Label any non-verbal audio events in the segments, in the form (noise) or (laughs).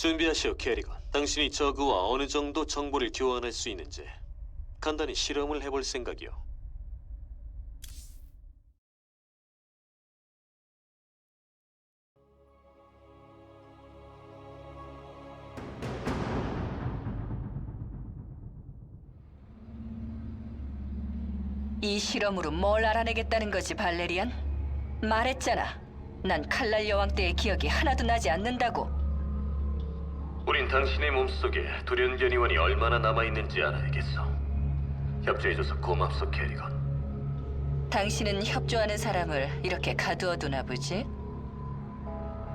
준비하시오, 캐리건. 당신이 저그와 어느 정도 정보를 교환할 수 있는지 간단히 실험을 해볼 생각이오. 이 실험으로 뭘 알아내겠다는 거지, 발레리안? 말했잖아. 난 칼날 여왕 때의 기억이 하나도 나지 않는다고. 우린 당신의 몸속에 돌연변이 원이 얼마나 남아있는지 알아야겠어. 협조해줘서 고맙소, 캐리건. 당신은 협조하는 사람을 이렇게 가두어두나 보지?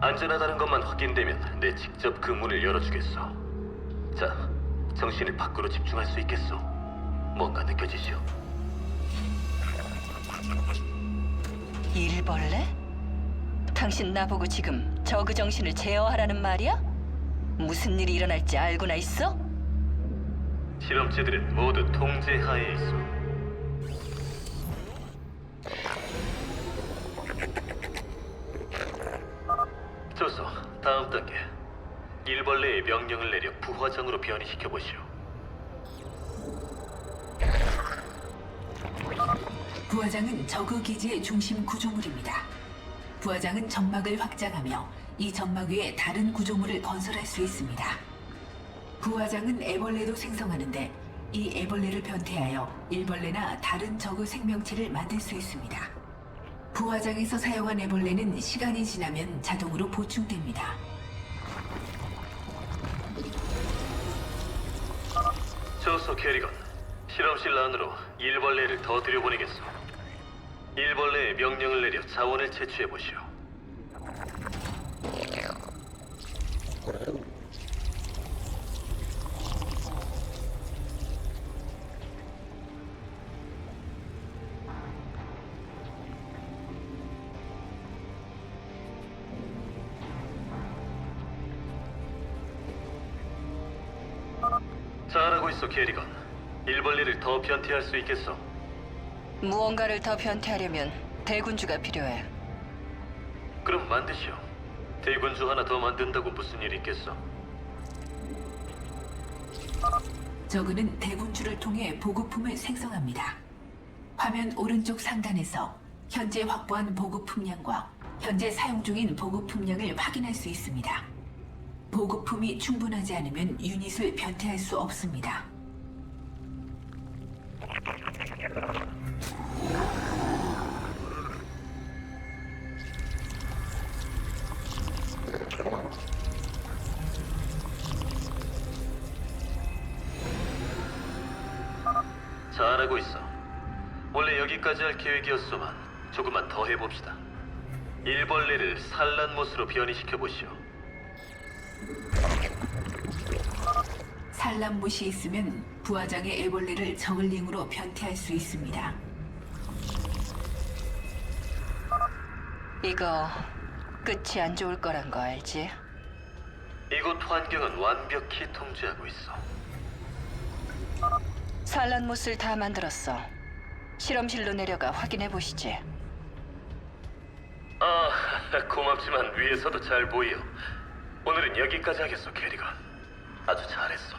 안전하다는 것만 확인되면 내 직접 그 문을 열어주겠어. 자, 정신을 밖으로 집중할 수 있겠소. 뭔가 느껴지시오? 일벌레? 당신 나보고 지금 저그 정신을 제어하라는 말이야? 무슨 일이 일어날지 알고나 있어? 실험체들은 모두 통제하에 있어. 좋소. 다음 단계. 일벌레의 명령을 내려 부화장으로 변이시켜 보시오. 부화장은 저그 기지의 중심 구조물입니다. 부화장은 점막을 확장하며 이 점막 위에 다른 구조물을 건설할 수 있습니다. 부화장은 애벌레도 생성하는데 이 애벌레를 변태하여 일벌레나 다른 저그 생명체를 만들 수 있습니다. 부화장에서 사용한 애벌레는 시간이 지나면 자동으로 보충됩니다. 좋소, 캐리건. 실험실 안으로 일벌레를 더 들여보내겠소. 일벌레의 명령을 내려 자원을 채취해 보시오. 잘하고 있어, 캐리건. 일벌레를 더 변태할 수 있겠어. 무언가를 더 변태하려면 대군주가 필요해. 그럼 만드시오. 대군주 하나 더 만든다고 무슨 일 있겠어? 저그는 대군주를 통해 보급품을 생성합니다. 화면 오른쪽 상단에서 현재 확보한 보급품량과 현재 사용 중인 보급품량을 확인할 수 있습니다. 보급품이 충분하지 않으면 유닛을 변태할 수 없습니다. 원래 여기까지 할 계획이었소만 조금만 더 해봅시다. 일벌레를 산란못으로 변이시켜 보시오. 산란못이 있으면 부하장의 애벌레를 저글링으로 변태할 수 있습니다. 이거 끝이 안 좋을 거란 거 알지? 이곳 환경은 완벽히 통제하고 있어. 산란못을 다 만들었어. 실험실로 내려가 확인해 보시지. 아, (laughs) 고맙지만 위에서도 잘 보여. 오늘은 여기까지 하겠어, 캐리건. 아주 잘했어.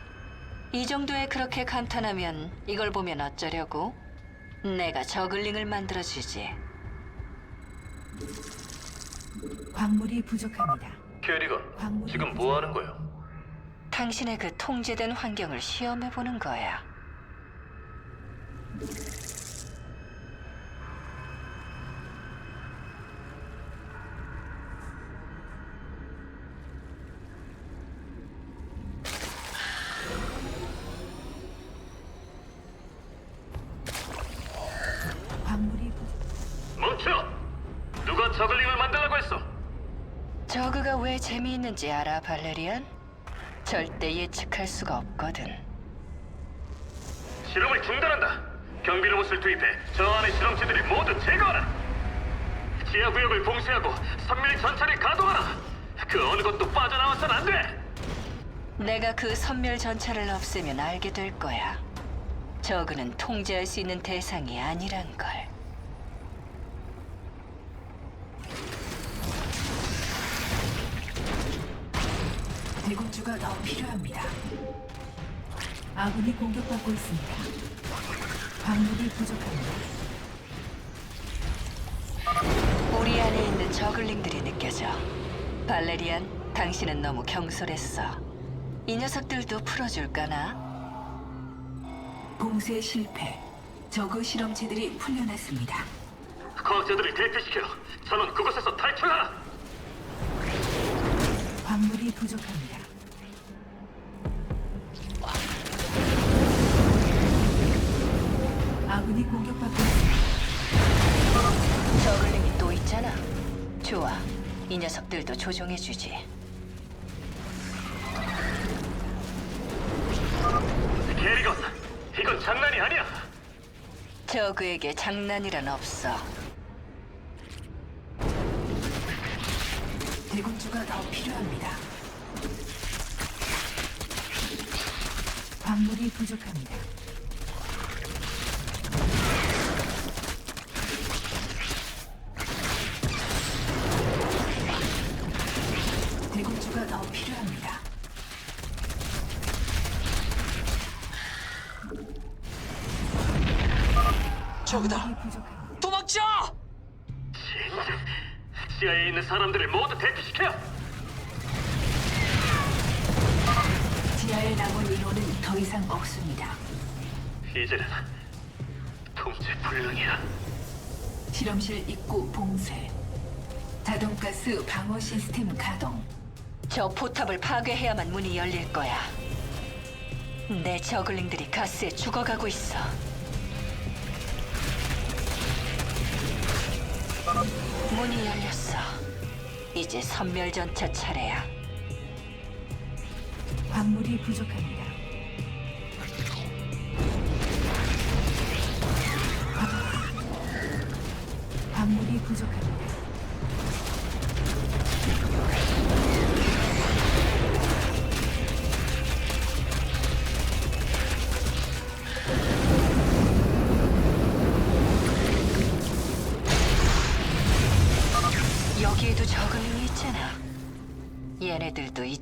이 정도에 그렇게 감탄하면 이걸 보면 어쩌려고? 내가 저글링을 만들어 주지. 광물이 부족합니다. 캐리건, 지금 뭐 하는 거야? 당신의 그 통제된 환경을 시험해 보는 거야. 광물이 부족... 멈춰! 누가 저글링을 만들라고 했어? 저그가 왜 재미있는지 알아, 발레리안? 절대 예측할 수가 없거든. 실험을 중단한다. 경비 로봇을 투입해 저 안의 실험체들을 모두 제거하라. 지하 구역을 봉쇄하고 선멸 전차를 가동하라. 그 어느 것도 빠져나와선 안 돼. 내가 그 선멸 전차를 없애면 알게 될 거야. 저그는 통제할 수 있는 대상이 아니란 걸. 대군주가 더 필요합니다. 아군이 공격받고 있습니다. 광물이 부족합니다. 우리 안에 있는 저글링들이 느껴져. 발레리안, 당신은 너무 경솔했어. 이 녀석들도 풀어줄까나? 봉쇄 실패. 저그 실험체들이 풀려났습니다. 과학자들을 대피시켜 전원 그곳에서 탈출하라. 광물이 부족합니다. 공격받고 있습니다. 저글링이 또 있잖아. 좋아. 이 녀석들도 조종해주지. 게리건, 이건 장난이 아니야. 저그에게 장난이란 없어. 대군주가 더 필요합니다. 광물이 부족합니다. 대군주가 더 필요합니다. 부족합니다. 도망쳐! 진짜 지하에 있는 사람들을 모두 대피시켜. 지하에 남은 인원은 더 이상 없습니다. 이제는 통제 불능이야. 실험실 입구 봉쇄. 자동가스 방어 시스템 가동. 저 포탑을 파괴해야만 문이 열릴 거야. 내 저글링들이 가스에 죽어가고 있어. 문이 열렸어. 이제 선멸 전차 차례야. 광물이 부족합니다. 광물이 부족합니다.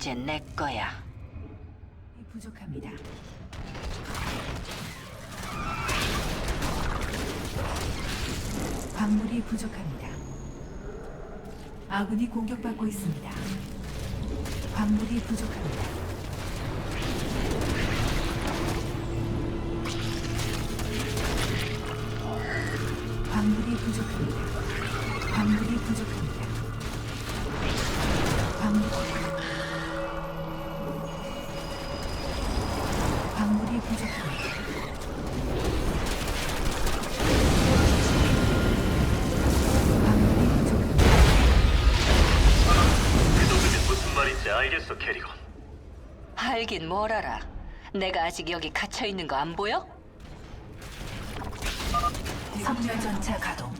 이제 내 거야. 부족합니다. 광물이 부족합니다. 아군이 공격받고 있습니다. 광물이 부족합니다. 광물이 부족합니다. 광물이 부족합니다. 알겠어, 캐리건. 알긴 뭘 알아. 내가 아직 여기 갇혀 있는 거 안 보여? 선멸 전차 가동.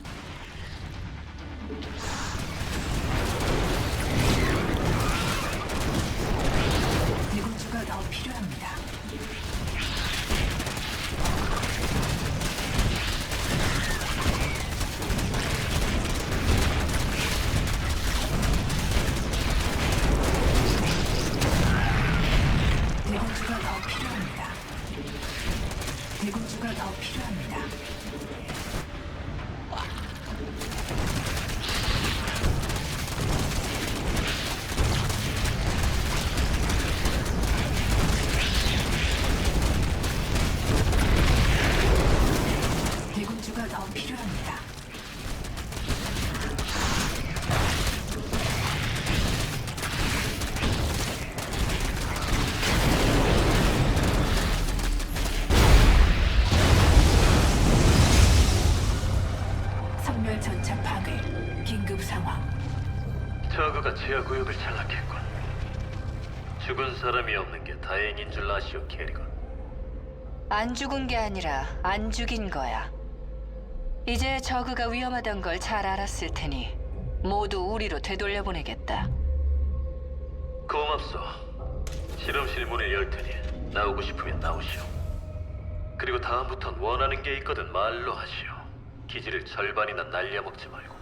대군주가 더 필요합니다. 구역을 장악했군. 죽은 사람이 없는 게 다행인 줄 아시오, 캐리건. 안 죽은 게 아니라 안 죽인 거야. 이제 저그가 위험하단 걸 잘 알았을 테니 모두 우리로 되돌려 보내겠다. 고맙소. 실험실 문을 열 테니 나오고 싶으면 나오시오. 그리고 다음부턴 원하는 게 있거든 말로 하시오. 기지를 절반이나 날려먹지 말고.